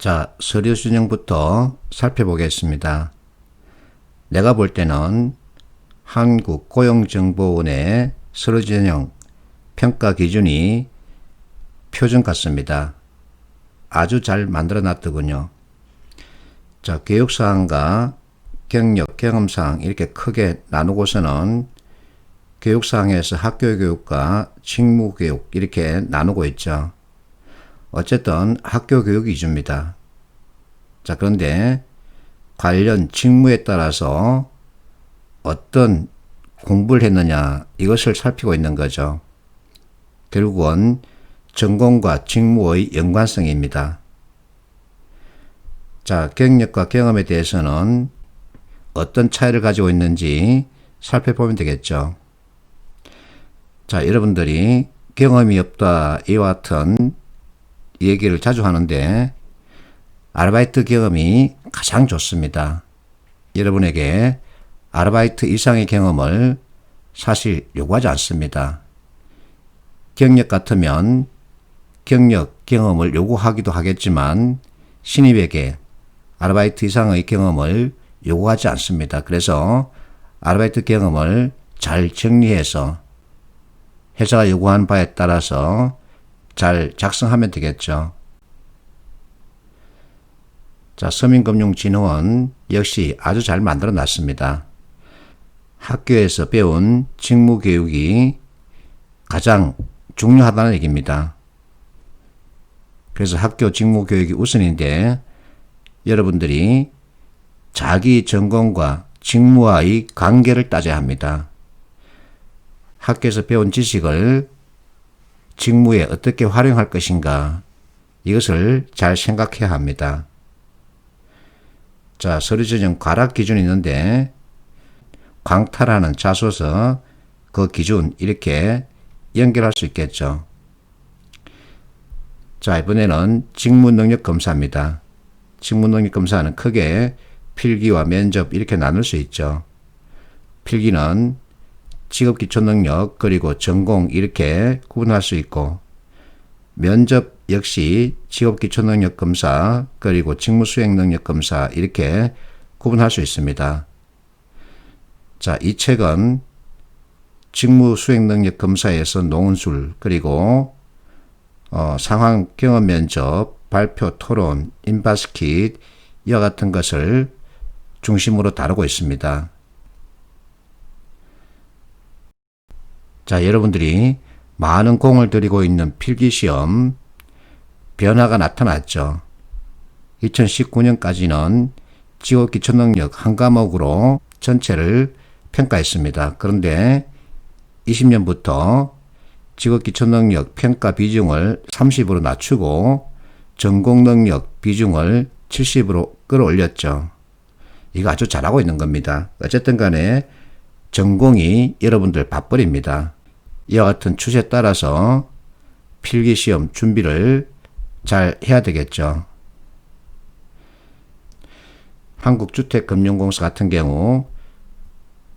자, 서류 준영부터 살펴보겠습니다. 내가 볼 때는 한국고용정보원의 서류 준영 평가 기준이 표준 같습니다. 아주 잘 만들어 놨더군요. 자, 교육사항과 경력, 경험사항 이렇게 크게 나누고서는 교육사항에서 학교교육과 직무교육 이렇게 나누고 있죠. 어쨌든 학교 교육 위주입니다. 자, 그런데 관련 직무에 따라서 어떤 공부를 했느냐 이것을 살피고 있는 거죠. 결국은 전공과 직무의 연관성입니다. 자, 경력과 경험에 대해서는 어떤 차이를 가지고 있는지 살펴보면 되겠죠. 자, 여러분들이 경험이 없다 이와 같은 얘기를 자주 하는데 아르바이트 경험이 가장 좋습니다. 여러분에게 아르바이트 이상의 경험을 사실 요구하지 않습니다. 경력 같으면 경력, 경험을 요구하기도 하겠지만 신입에게 아르바이트 이상의 경험을 요구하지 않습니다. 그래서 아르바이트 경험을 잘 정리해서 회사가 요구하는 바에 따라서 잘 작성하면 되겠죠. 자, 서민금융진흥원 역시 아주 잘 만들어 놨습니다. 학교에서 배운 직무교육이 가장 중요하다는 얘기입니다. 그래서 학교 직무교육이 우선인데 여러분들이 자기 전공과 직무와의 관계를 따져야 합니다. 학교에서 배운 지식을 직무에 어떻게 활용할 것인가 이것을 잘 생각해야 합니다. 자, 서류 전형 과락 기준이 있는데 광탈하는 자소서 그 기준 이렇게 연결할 수 있겠죠. 자, 이번에는 직무 능력 검사입니다. 직무 능력 검사는 크게 필기와 면접 이렇게 나눌 수 있죠. 필기는 직업 기초 능력 그리고 전공 이렇게 구분할 수 있고 면접 역시 직업 기초 능력 검사 그리고 직무 수행 능력 검사 이렇게 구분할 수 있습니다. 자, 이 책은 직무 수행 능력 검사에서 논술 그리고 어, 상황 경험 면접, 발표 토론, 인바스킷 이와 같은 것을 중심으로 다루고 있습니다. 자, 여러분들이 많은 공을 들이고 있는 필기 시험 변화가 나타났죠. 2019년까지는 지옥 기초능력 한 과목으로 전체를 평가했습니다. 그런데 20년부터 직업 기초능력 평가 비중을 30으로 낮추고 전공 능력 비중을 70으로 끌어올렸죠. 이거 아주 잘하고 있는 겁니다. 어쨌든 간에 전공이 여러분들 밥벌입니다. 이와 같은 추세에 따라서 필기 시험 준비를 잘 해야 되겠죠. 한국주택금융공사 같은 경우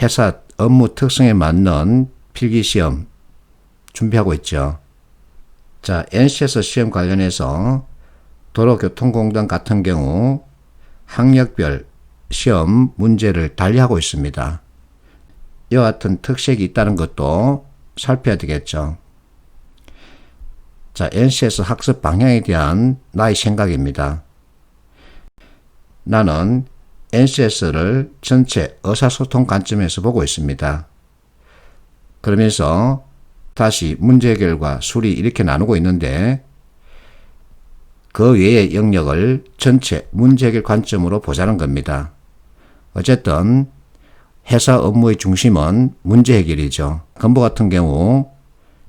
회사 업무 특성에 맞는 필기 시험 준비하고 있죠. 자, NCS 시험 관련해서 도로교통공단 같은 경우 학력별 시험 문제를 달리하고 있습니다. 이와 같은 특색이 있다는 것도 살펴야 되겠죠. 자, NCS 학습 방향에 대한 나의 생각입니다. 나는 NCS를 전체 의사소통 관점에서 보고 있습니다. 그러면서 다시 문제 해결과 수리 이렇게 나누고 있는데 그 외의 영역을 전체 문제 해결 관점으로 보자는 겁니다. 어쨌든 회사 업무의 중심은 문제 해결이죠. 건보 같은 경우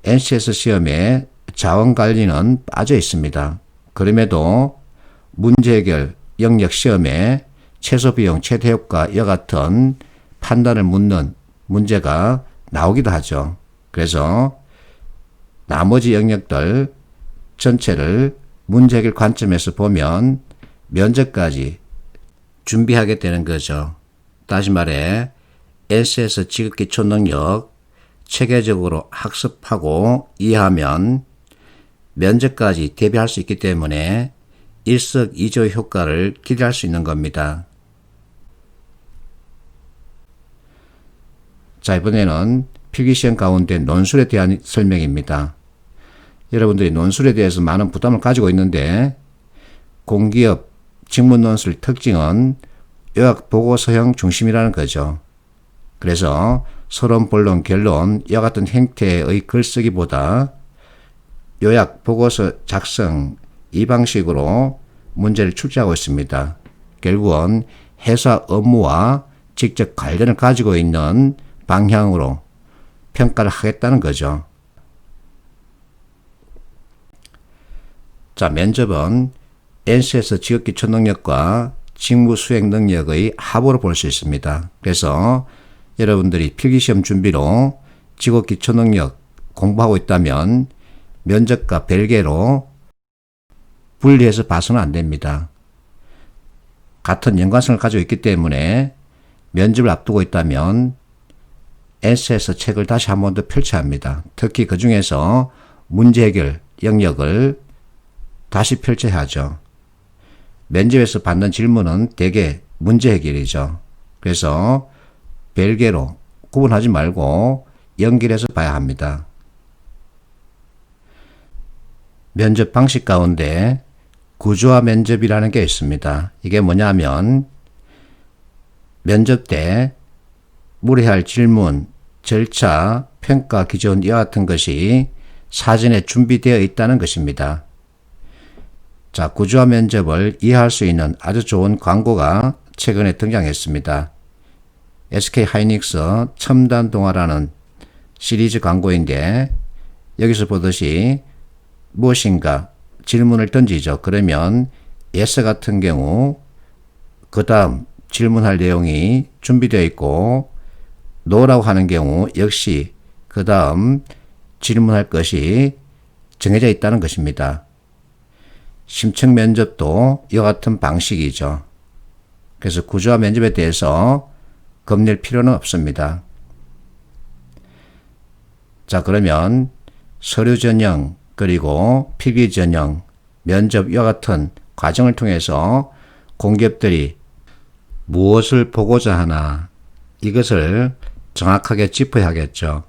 NCS 시험에 자원 관리는 빠져 있습니다. 그럼에도 문제 해결 영역 시험에 최소 비용, 최대 효과 이 같은 판단을 묻는 문제가 나오기도 하죠. 그래서 나머지 영역들 전체를 문제 해결 관점에서 보면 면접까지 준비하게 되는 거죠. 다시 말해 SS 지극기 초 능력 체계적으로 학습하고 이해하면 면접까지 대비할 수 있기 때문에 일석이조 효과를 기대할 수 있는 겁니다. 자, 이번에는 필기시험 가운데 논술에 대한 설명입니다. 여러분들이 논술에 대해서 많은 부담을 가지고 있는데 공기업 직문 논술 특징은 요약 보고서형 중심이라는 거죠. 그래서 서론, 본론, 결론 이와 같은 형태의 글쓰기보다 요약 보고서 작성 이 방식으로 문제를 출제하고 있습니다. 결국은 회사 업무와 직접 관련을 가지고 있는 방향으로 평가를 하겠다는 거죠. 자, 면접은 NC에서 직업기초 능력과 직무 수행 능력의 합으로 볼 수 있습니다. 그래서 여러분들이 필기시험 준비로 직업 기초 능력 공부하고 있다면 면접과 별개로 분리해서 봐서는 안 됩니다. 같은 연관성을 가지고 있기 때문에 면접을 앞두고 있다면 S에서 책을 다시 한 번 더 펼쳐야 합니다. 특히 그 중에서 문제 해결 영역을 다시 펼쳐야 하죠. 면접에서 받는 질문은 대개 문제 해결이죠. 그래서 별개로 구분하지 말고 연결해서 봐야 합니다. 면접 방식 가운데 구조화 면접이라는 게 있습니다. 이게 뭐냐면 면접 때 물어야 할 질문, 절차, 평가 기준 이와 같은 것이 사전에 준비되어 있다는 것입니다. 자, 구조화 면접을 이해할 수 있는 아주 좋은 광고가 최근에 등장했습니다. SK 하이닉스 첨단 동화라는 시리즈 광고인데 여기서 보듯이 무엇인가 질문을 던지죠. 그러면 yes 같은 경우 그 다음 질문할 내용이 준비되어 있고 no라고 하는 경우 역시 그 다음 질문할 것이 정해져 있다는 것입니다. 심층 면접도 이와 같은 방식이죠. 그래서 구조화 면접에 대해서 겁낼 필요는 없습니다. 자, 그러면 서류 전형 그리고 필기 전형 면접 이와 같은 과정을 통해서 공기업들이 무엇을 보고자 하나 이것을 정확하게 짚어야 하겠죠.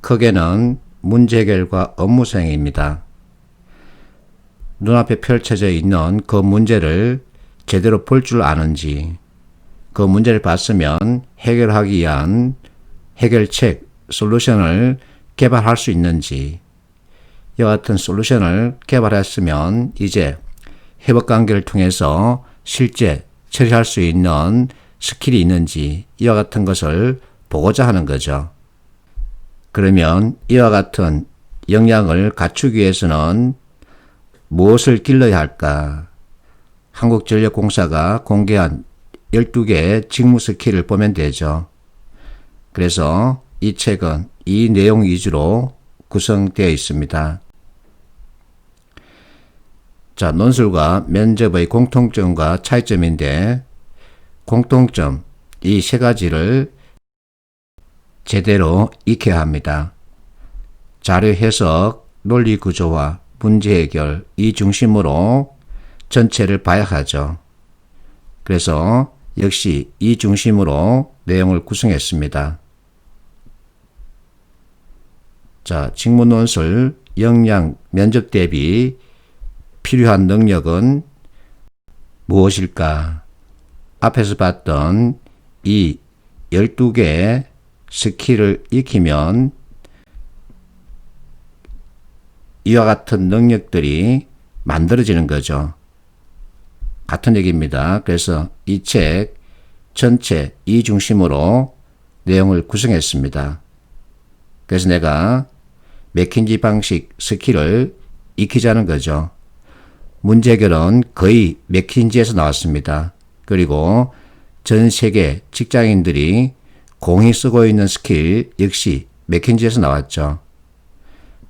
크게는 문제 해결과 업무 수행입니다. 눈앞에 펼쳐져 있는 그 문제를 제대로 볼 줄 아는지, 그 문제를 봤으면 해결하기 위한 해결책, 솔루션을 개발할 수 있는지, 이와 같은 솔루션을 개발했으면 이제 협업 관계를 통해서 실제 처리할 수 있는 스킬이 있는지 이와 같은 것을 보고자 하는 거죠. 그러면 이와 같은 역량을 갖추기 위해서는 무엇을 길러야 할까? 한국전력공사가 공개한 12개의 직무 스킬을 보면 되죠. 그래서 이 책은 이 내용 위주로 구성되어 있습니다. 자, 논술과 면접의 공통점과 차이점인데, 공통점, 이 세 가지를 제대로 익혀야 합니다. 자료 해석, 논리 구조와 문제 해결, 이 중심으로 전체를 봐야 하죠. 그래서 역시 이 중심으로 내용을 구성했습니다. 자, 직무논술, 역량, 면접 대비 필요한 능력은 무엇일까? 앞에서 봤던 이 12개의 스킬을 익히면 이와 같은 능력들이 만들어지는 거죠. 같은 얘기입니다. 그래서 이 책 전체 이 중심으로 내용을 구성했습니다. 그래서 내가 맥킨지 방식 스킬을 익히자는 거죠. 문제 해결은 거의 맥킨지에서 나왔습니다. 그리고 전 세계 직장인들이 공이 쓰고 있는 스킬 역시 맥킨지에서 나왔죠.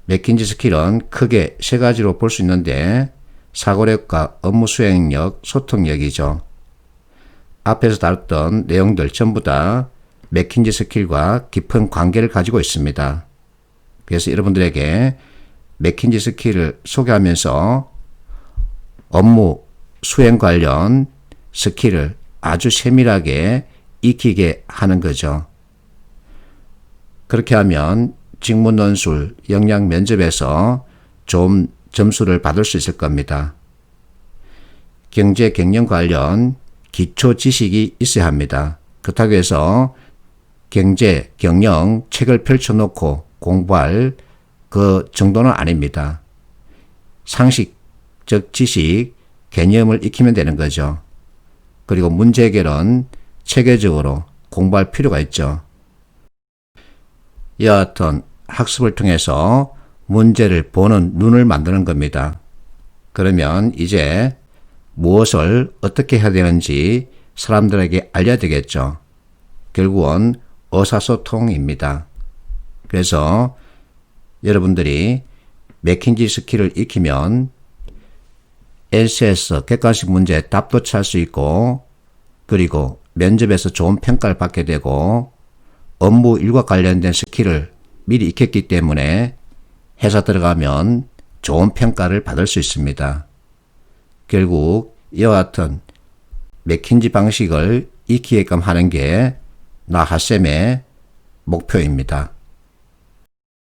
맥킨지 스킬은 크게 세 가지로 볼 수 있는데 사고력과 업무 수행력, 소통력이죠. 앞에서 다뤘던 내용들 전부 다 맥킨지 스킬과 깊은 관계를 가지고 있습니다. 그래서 여러분들에게 맥킨지 스킬을 소개하면서 업무 수행 관련 스킬을 아주 세밀하게 익히게 하는 거죠. 그렇게 하면 직무 논술, 역량 면접에서 좀 점수를 받을 수 있을 겁니다. 경제 경영 관련 기초 지식이 있어야 합니다. 그렇다고 해서 경제 경영 책을 펼쳐놓고 공부할 그 정도는 아닙니다. 상식적 지식, 개념을 익히면 되는 거죠. 그리고 문제 해결은 체계적으로 공부할 필요가 있죠. 여하튼 학습을 통해서 문제를 보는 눈을 만드는 겁니다. 그러면 이제 무엇을 어떻게 해야 되는지 사람들에게 알려야 되겠죠. 결국은 의사소통입니다. 그래서 여러분들이 맥킨지 스킬을 익히면 LCS 객관식 문제 답도 찰 수 있고 그리고 면접에서 좋은 평가를 받게 되고 업무 일과 관련된 스킬을 미리 익혔기 때문에 회사 들어가면 좋은 평가를 받을 수 있습니다. 결국 이와 같은 맥킨지 방식을 익히게끔 하는 게 나하쌤의 목표입니다.